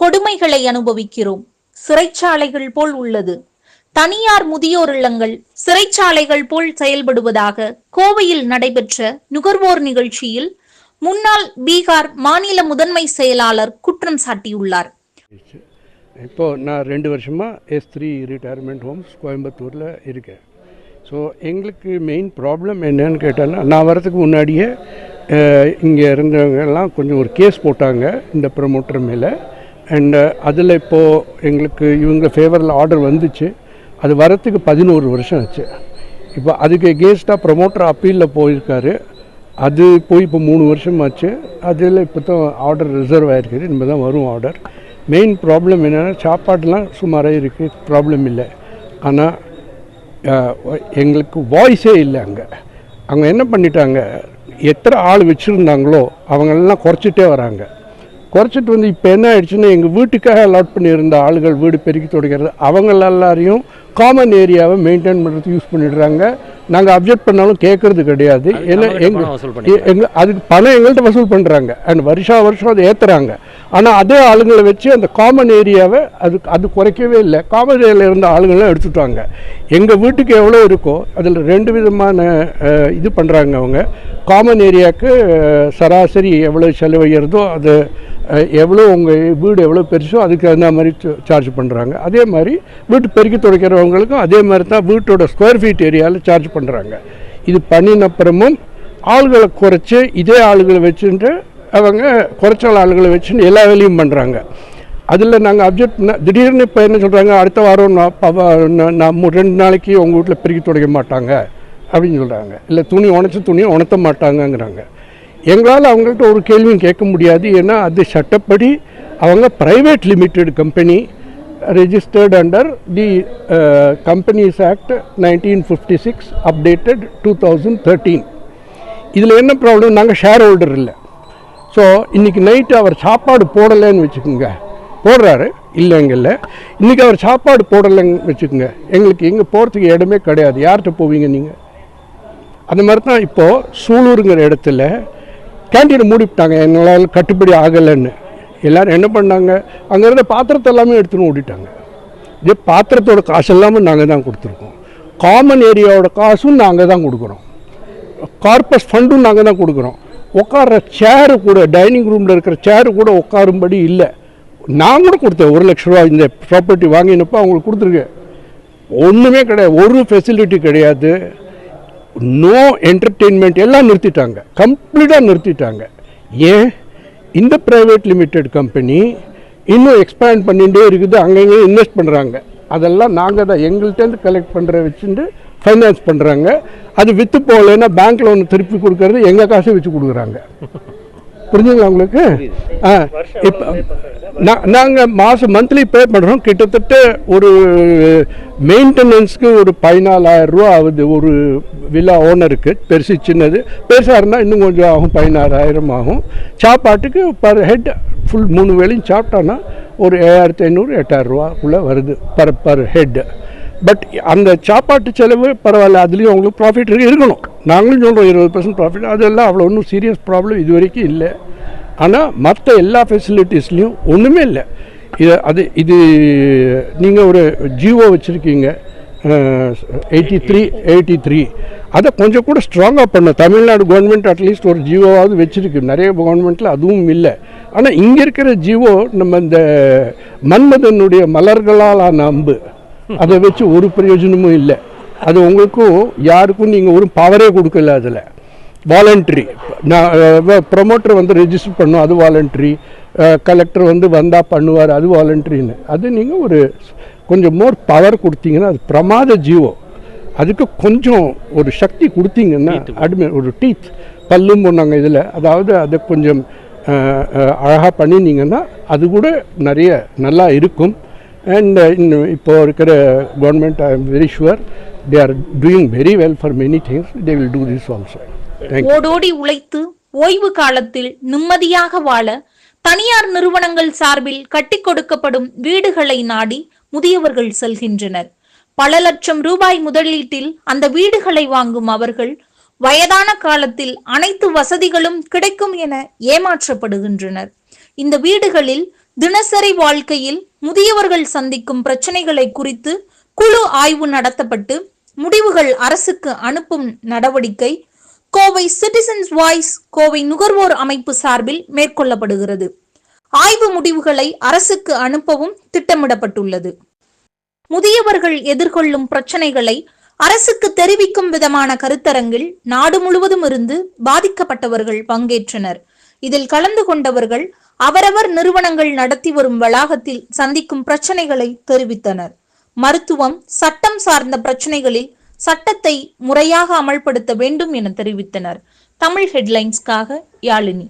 கொடுமைகளை அனுபவிக்கிறோம். சிறைச்சாலைகள் போல் உள்ளது. தனியார் முதியோர் இல்லங்கள் சிறைச்சாலைகள் போல் செயல்படுவதாக கோவையில் நடைபெற்ற நுகர்வோர் நிகழ்ச்சியில் முன்னாள் பீகார் மாநில முதன்மை செயலாளர் குற்றம் சாட்டியுள்ளார். இப்போது நான் ரெண்டு வருஷமாக எஸ் த்ரீ ரிட்டையர்மெண்ட் ஹோம்ஸ் கோயம்புத்தூரில் இருக்கேன். ஸோ எங்களுக்கு மெயின் ப்ராப்ளம் என்னன்னு கேட்டேன்னா நான் வரதுக்கு முன்னாடியே இங்கே இருந்தவங்க எல்லாம் கொஞ்சம் ஒரு கேஸ் போட்டாங்க இந்த ப்ரமோட்டர் மேலே. அண்ட் uh, அதில் இப்போது எங்களுக்கு இவங்க ஃபேவரில் ஆர்டர் வந்துச்சு. அது வரத்துக்கு பதினோரு வருஷம் ஆச்சு. இப்போ அதுக்கு எகேன்ஸ்டாக ப்ரமோட்டர் அப்பீலில் போயிருக்காரு. அது போய் இப்போ மூணு வருஷம் ஆச்சு. அதில் இப்போ தான் ஆர்டர் ரிசர்வ் ஆகிருக்குது இனிமேல் தான் வரும் ஆர்டர் மெயின் ப்ராப்ளம் என்னென்னா சாப்பாடுலாம் சுமாராக இருக்குது ப்ராப்ளம் இல்லை. ஆனால் எங்களுக்கு வாய்ஸே இல்லை அங்கே. அவங்க என்ன பண்ணிட்டாங்க? எத்தனை ஆள் வச்சுருந்தாங்களோ அவங்களெல்லாம் குறைச்சிட்டே வராங்க. குறைச்சிட்டு வந்து இப்போ என்ன ஆயிடுச்சுன்னா எங்கள் வீட்டுக்காக அலாட் பண்ணியிருந்த ஆளுகள் வீடு பெருக்கி துடைக்கிறது அவங்க எல்லாரையும் காமன் ஏரியாவை மெயின்டைன் பண்ணுறதுக்கு யூஸ் பண்ணிடுறாங்க. நாங்கள் அப்ஜெக்ட் பண்ணாலும் கேட்கறது கிடையாது. ஏன்னா எங்க எங்க அதுக்கு பணம் எங்கள்கிட்ட வசூல் பண்ணுறாங்க அண்ட் வருஷா வருஷம் அதை ஏற்றுறாங்க ஆனால் அதே ஆளுங்களை வச்சு அந்த காமன் ஏரியாவை அது அது குறைக்கவே இல்லை. காமன் ஏரியாவில் இருந்த ஆளுங்களாம் எடுத்துட்டாங்க. எங்கள் வீட்டுக்கு எவ்வளோ இருக்கோ அதில் ரெண்டு விதமான இது பண்ணுறாங்க அவங்க. காமன் ஏரியாவுக்கு சராசரி எவ்வளோ செலவழிகிறதோ அது எவ்வளோ உங்கள் வீடு எவ்வளோ பெருசோ அதுக்கு தகுந்த மாதிரி சார்ஜ் பண்ணுறாங்க அதே மாதிரி வீட்டு பெருக்கி துடைக்கிறவங்களுக்கும் அதே மாதிரி தான் வீட்டோட ஸ்கொயர் ஃபீட் ஏரியாவில் சார்ஜ் பண்ணுறாங்க இது பண்ணினப்புறமும் ஆளுகளை குறைச்சி இதே ஆளுகளை வச்சுட்டு அவங்க குறைச்சல் ஆளுகளை வச்சுன்னு எல்லா வேலையும் பண்ணுறாங்க அதில் நாங்கள் அப்ஜெக்ட் பண்ண திடீர்னு இப்போ என்ன சொல்கிறாங்க அடுத்த வாரம் நான் நான் மு- ரெண்டு நாளைக்கு உங்கள் வீட்டில் பிரிக்க துடைக்க மாட்டாங்க அப்படின்னு சொல்கிறாங்க இல்லை துணி உணச்ச துணியை உணர்த்த மாட்டாங்கங்கிறாங்க. எங்களால் அவங்கள்ட்ட ஒரு கேள்வியும் கேட்க முடியாது. ஏன்னா அது சட்டப்படி அவங்க private limited company registered under the companies act nineteen fifty six updated two thousand thirteen இதில் என்ன ப்ராப்ளம் நாங்கள் ஷேர் ஹோல்டர் இல்லை. ஸோ இன்றைக்கி நைட்டு அவர் சாப்பாடு போடலைன்னு வச்சுக்கோங்க. போடுறாரு? இல்லைங்கல்ல இன்றைக்கி அவர் சாப்பாடு போடலைன்னு வச்சுக்கோங்க. எங்களுக்கு எங்கே போகிறதுக்கு இடமே கிடையாது. யார்கிட்ட போவீங்க நீங்கள் அந்த மாதிரி தான் இப்போது சூலூருங்கிற இடத்துல கேண்டீனை மூடிவிட்டாங்க. எங்களால் கட்டுப்படி ஆகலைன்னு. எல்லோரும் என்ன பண்ணாங்க? அங்கே இருந்த பாத்திரத்தை எல்லாமே எடுத்துன்னு ஓடிட்டாங்க. இதே பாத்திரத்தோட காசு எல்லாமே நாங்கள் தான் கொடுத்துருக்கோம். காமன் ஏரியாவோட காசும் நாங்கள் தான் கொடுக்குறோம். கார்பஸ் ஃபண்டும் நாங்கள் தான் கொடுக்குறோம். உட்கார சேரு கூட டைனிங் ரூமில் இருக்கிற சேரு கூட உட்காரும்படி இல்லை. நான் கூட கொடுத்தேன். ஒரு லட்ச ரூபா இந்த ப்ராப்பர்ட்டி வாங்கினப்போ அவங்களுக்கு கொடுத்துருக்கேன் ஒன்றுமே கிடையாது. ஒரு ஃபெசிலிட்டி கிடையாது. நோ என்டர்டெயின்மெண்ட் எல்லாம் நிறுத்திட்டாங்க. கம்ப்ளீட்டாக நிறுத்திட்டாங்க. ஏன்? இந்த ப்ரைவேட் லிமிடெட் கம்பெனி இன்னும் எக்ஸ்பேண்ட் பண்ணிகிட்டே இருக்குது. அங்கங்கே இன்வெஸ்ட் பண்ணுறாங்க அதெல்லாம் நாங்கள் தான் எங்கள்கிட்டேருந்து கலெக்ட் பண்ணுற வச்சுட்டு ஃபைனான்ஸ் பண்ணுறாங்க அது விற்று போகலைன்னா பேங்க் லோன் திருப்பி கொடுக்கறது எங்கள் காசை வச்சு கொடுக்குறாங்க. புரிஞ்சுங்களா உங்களுக்கு? ஆ இப்போ நான் நாங்கள் மாதம் மந்த்லி பே பண்ணுறோம் கிட்டத்தட்ட ஒரு மெயின்டெனன்ஸ்க்கு ஒரு பதினாலாயிரம் ரூபா ஆகுது. ஒரு வில்லா ஓனருக்கு பெருசு சின்னது. பெருசாக இருந்தால் இன்னும் கொஞ்சம் ஆகும். பதினாறாயிரம் ஆகும். சாப்பாட்டுக்கு பர் ஹெட் ஃபுல் மூணு வேளையும் சாப்பிட்டோன்னா ஒரு ஏழாயிரத்தி ஐநூறு எட்டாயிரம் ரூபாக்குள்ளே வருது. பர் பர் ஹெட் பட் அந்த சாப்பாட்டு செலவு பரவாயில்ல அதுலேயும் அவங்களுக்கு ப்ராஃபிட் இருக்கு இருக்கணும். நாங்களும் சொல்கிறோம் இருபது பர்சன்ட் ப்ராஃபிட் அதெல்லாம் அவ்வளோ ஒன்றும் சீரியஸ் ப்ராப்ளம் இது வரைக்கும் இல்லை. ஆனால் மற்ற எல்லா ஃபெசிலிட்டிஸ்லேயும் ஒன்றுமே இல்லை. இது அது இது நீங்கள் ஒரு ஜியோ வச்சுருக்கீங்க எயிட்டி த்ரீ எயிட்டி த்ரீ அதை கொஞ்சம் கூட ஸ்ட்ராங்காக பண்ண. தமிழ்நாடு கவர்மெண்ட் அட்லீஸ்ட் ஒரு ஜியோவாவது வச்சுருக்கு. நிறைய கவர்மெண்ட்டில் அதுவும் இல்லை. ஆனால் இங்கே இருக்கிற ஜியோ நம்ம இந்த மன்மதனுடைய மலர்களால் ஆன அம்பு. அதை வச்சு ஒரு பிரயோஜனமும் இல்லை. அது உங்களுக்கும் யாருக்கும் நீங்கள் ஒரு பவரே கொடுக்கல அதில். வாலண்ட்ரி நான் ப்ரொமோட்டர் வந்து ரெஜிஸ்டர் பண்ணும் அது வாலண்ட்ரி கலெக்டர் வந்து வந்தால் பண்ணுவார் அது வாலண்ட்ரின்னு அது நீங்கள் ஒரு கொஞ்சம் மோர் பவர் கொடுத்தீங்கன்னா அது பிரமாத ஜீவோ அதுக்கு கொஞ்சம் ஒரு சக்தி கொடுத்தீங்கன்னா அடிமை ஒரு டீத் பல்லும் போனாங்க இதில். அதாவது அதை கொஞ்சம் அழகாக பண்ணினீங்கன்னா அது கூட நிறைய நல்லா இருக்கும். அண்ட் இன்னும் இப்போ இருக்கிற government I am very sure they are doing very well for many things they will do this also ஓடோடி உழைத்து ஓய்வு காலத்தில் நிம்மதியாக வாழ தனியார் நிறுவனங்கள் சார்பில் கட்டி கொடுக்கப்படும் வீடுகளை நாடி முதியவர்கள் செல்கின்றனர். பல லட்சம் ரூபாய் முதலீட்டில் அந்த வீடுகளை வாங்கும் அவர்கள் வயதான காலத்தில் அனைத்து வசதிகளும் கிடைக்கும் என ஏமாற்றப்படுகின்றனர். இந்த வீடுகளில் தினசரி வாழ்க்கையில் முதியவர்கள் சந்திக்கும் பிரச்சனைகளை குறித்து குழு ஆய்வு நடத்தப்பட்டு முடிவுகள் அரசுக்கு அனுப்பும் நடவடிக்கை கோவை சிட்டிசன்ஸ் வாய்ஸ் கோவை நுகர்வோர் அமைப்பு சார்பில் மேற்கொள்ளப்படுகிறது. ஆய்வு முடிவுகளை அரசுக்கு அனுப்பவும் திட்டமிடப்பட்டுள்ளது. முதியவர்கள் எதிர்கொள்ளும் பிரச்சனைகளை அரசுக்கு தெரிவிக்கும் விதமான கருத்தரங்கில் நாடு முழுவதும் இருந்து பாதிக்கப்பட்டவர்கள் பங்கேற்றனர். இதில் கலந்து கொண்டவர்கள் அவரவர் நிறுவனங்கள் நடத்தி வரும் வளாகத்தில் சந்திக்கும் பிரச்சனைகளை தெரிவித்தனர். மருத்துவம் சட்டம் சார்ந்த பிரச்சனைகளில் சட்டத்தை முறையாக அமல்படுத்த வேண்டும் என தெரிவித்தனர். தமிழ் ஹெட்லைன்ஸ்க்காக யாழினி.